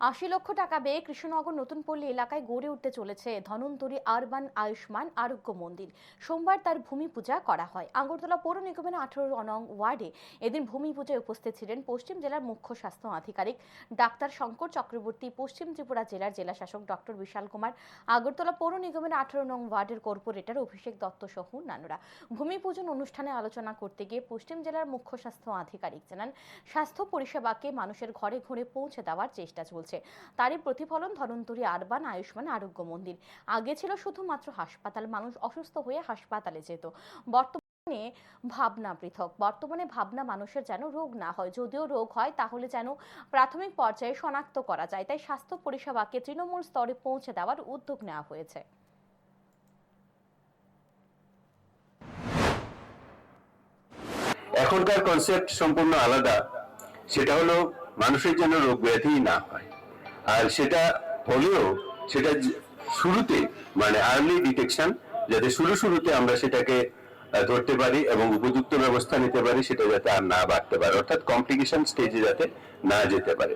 আশি লক্ষ টাকা ব্যয়ে কৃষ্ণনগর নতুন পল্লী এলাকায় গড়ে উঠতে চলেছে ধনন্তরী আরবান আয়ুষ্মান আরোগ্য মন্দির। সোমবার তার ভূমি পূজা করা হয়। আগরতলা পৌর নিগমের আঠারো নং ওয়ার্ডে এদিন ভূমি পূজায় উপস্থিত ছিলেন পশ্চিম জেলার মুখ্য স্বাস্থ্য আধিকারিক ডাক্তার শঙ্কর চক্রবর্তী, পশ্চিম ত্রিপুরা জেলার জেলা শাসক ডক্টর বিশাল কুমার, আগরতলা পৌর নিগমের আঠারো নং ওয়ার্ডের কর্পোরেটর অভিষেক দত্ত সহ অন্যান্যরা। ভূমি পূজন অনুষ্ঠানে আলোচনা করতে গিয়ে পশ্চিম জেলার মুখ্য স্বাস্থ্য আধিকারিক জানান, স্বাস্থ্য পরিষেবাকে মানুষের ঘরে ঘরে পৌঁছে দেওয়ার চেষ্টা চলছে। তারই প্রতিফলন ধনন্তরী আরবান আয়ুষ্মান আরোগ্য মন্দির। আগে ছিল শুধুমাত্র হাসপাতাল, মানুষ অসুস্থ হয়ে হাসপাতালে যেত। বর্তমানে ভাবনা পৃথক। বর্তমানে ভাবনা মানুষের যেন রোগ না হয়। যদিও রোগ হয়, তাহলে যেন প্রাথমিক পর্যায়ে শনাক্ত করা যায়। তাই স্বাস্থ্য পরিষেবাকে তৃণমূল স্তরে পৌঁছে দেওয়ার উদ্যোগ নেওয়া হয়েছে। এখনকার কনসেপ্ট সম্পূর্ণ আলাদা। সেটা হলো মানুষের যেন রোগ ব্যাধি না হয়। আর সেটা হলেও সেটা শুরুতে মানে আর্লি ডিটেকশন যাতে শুরু শুরুতে আমরা সেটাকে ধরতে পারি এবং উপযুক্ত ব্যবস্থা নিতে পারি, সেটা যাতে আর না বাড়তে পারে। অর্থাৎ কমপ্লিকেশন স্টেজে যাতে না যেতে পারে।